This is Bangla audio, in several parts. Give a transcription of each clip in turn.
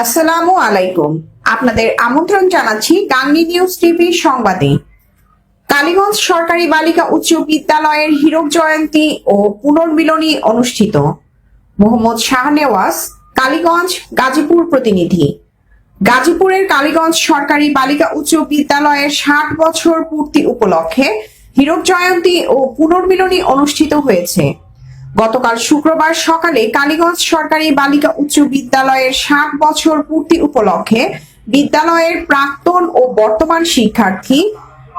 আসসালামু আলাইকুম। আপনাদের আমন্ত্রণ জানাচ্ছি গাঙ্গি নিউজ টিভি সংবাদে। কালীগঞ্জ সরকারি বালিকা উচ্চ বিদ্যালয়ের হীরক জয়ন্তী ও পুনর্মিলনী অনুষ্ঠিত। মোহাম্মদ শাহনেওয়াজ কালীগঞ্জ গাজীপুর প্রতিনিধি। গাজীপুরের কালীগঞ্জ সরকারি বালিকা উচ্চ বিদ্যালয়ের ষাট বছর পূর্তি উপলক্ষে হীরক জয়ন্তী ও পুনর্মিলনী অনুষ্ঠিত হয়েছে। গতকাল শুক্রবার সকালে কালীগঞ্জ সরকারি বালিকা উচ্চ বিদ্যালয়ের ষাট বছর পূর্তি উপলক্ষে বিদ্যালয়ের প্রাক্তন ও বর্তমান শিক্ষার্থী,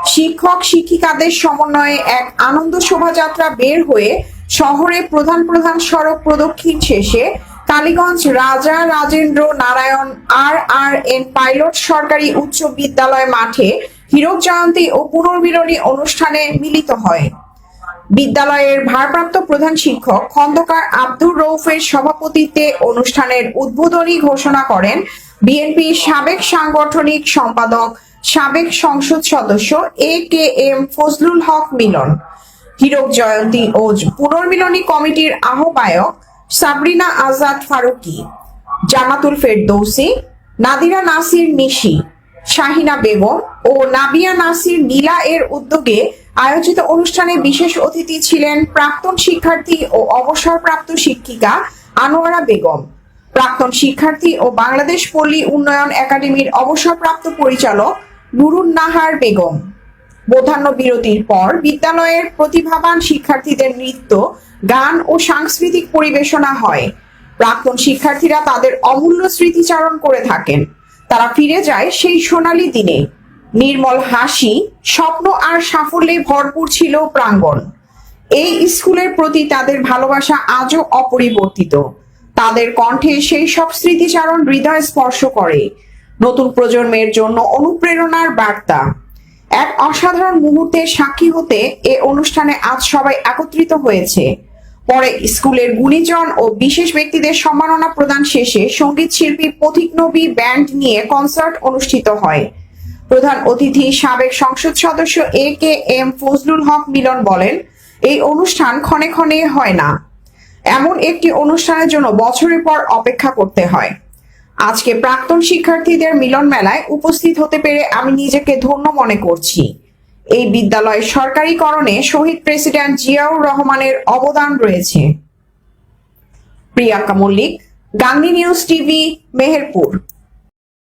শিক্ষক, শিক্ষিকাদের সমন্বয়ে এক আনন্দ শোভাযাত্রা বের হয়ে শহরে প্রধান প্রধান সড়ক প্রদক্ষিণ শেষে Kaliganj Raja Rajendra Narayan R R N pilot সরকারি উচ্চ বিদ্যালয় মাঠে হীরক জয়ন্তী ও পুনর্মিলনী অনুষ্ঠানে মিলিত হয়। বিদ্যালয়ের ভারপ্রাপ্ত প্রধান শিক্ষক খন্দকার আব্দুর রৌফের সভাপতিত্বে অনুষ্ঠানের উদ্বোধনী ঘোষণা করেন বিএনপি সাবেক সাংগঠনিক সম্পাদক, সাবেক সংসদ সদস্য এ কে এম ফজলুল হক মিলন। হীরক জয়ন্তী ও পুনর্মিলনী কমিটির আহ্বায়ক সাবরিনা আজাদ ফারুকি, জামাতুল ফেরদৌসি, নাদিরা নাসির নিশি শাহিনা বেগম ও নাবিয়া নাসির নীলা এর উদ্যোগে আয়োজিত অনুষ্ঠানে বিশেষ অতিথি ছিলেন প্রাক্তন শিক্ষার্থী ও অবসরপ্রাপ্ত শিক্ষিকা আনোয়ারা বেগম। প্রাক্তন শিক্ষার্থী ও বাংলাদেশ পল্লী উন্নয়ন একাডেমির অবসরপ্রাপ্ত পরিচালক নুরুন নাহার বেগম। মধ্যাহ্ন বিরতির পর বিদ্যালয়ের প্রতিভাবান শিক্ষার্থীদের নৃত্য, গান ও সাংস্কৃতিক পরিবেশনা হয়। প্রাক্তন শিক্ষার্থীরা তাদের অমূল্য স্মৃতিচারণ করে থাকেন। তারা ফিরে যায় সেই সোনালী দিনে। নির্মল হাসি, স্বপ্ন আর সাফল্যে ভরপুর ছিল প্রাঙ্গণ। এই স্কুলের প্রতি তাদের ভালোবাসা আজও অপরিবর্তিত। তাদের কণ্ঠে সেই সব স্মৃতিচারণ হৃদয় স্পর্শ করে। নতুন প্রজন্মের জন্য অনুপ্রেরণার বার্তা। এক অসাধারণ মুহূর্তের সাক্ষী হতে এ অনুষ্ঠানে আজ সবাই একত্রিত হয়েছে। পরে স্কুলের গুণীজন ও বিশেষ ব্যক্তিদের সম্মাননা প্রদান শেষে সংগীত শিল্পী পথিক নবী ব্যান্ড নিয়ে কনসার্ট অনুষ্ঠিত হয়। প্রধান অতিথি সাবেক সংসদ সদস্য এ কে এম ফজলুল হক মিলন বলেন, এই অনুষ্ঠান ক্ষণে ক্ষণে হয় না। এমন একটি অনুষ্ঠানের জন্য বছরের পর অপেক্ষা করতে হয়। আজকে প্রাক্তন শিক্ষার্থীদের মিলন মেলায় উপস্থিত হতে পেরে আমি নিজেকে ধন্য মনে করছি। এই বিদ্যালয় সরকারিকরণে শহীদ প্রেসিডেন্ট জিয়াউর রহমানের অবদান রয়েছে। Priyanka Mallick, Gandhi news TV, Meherpur.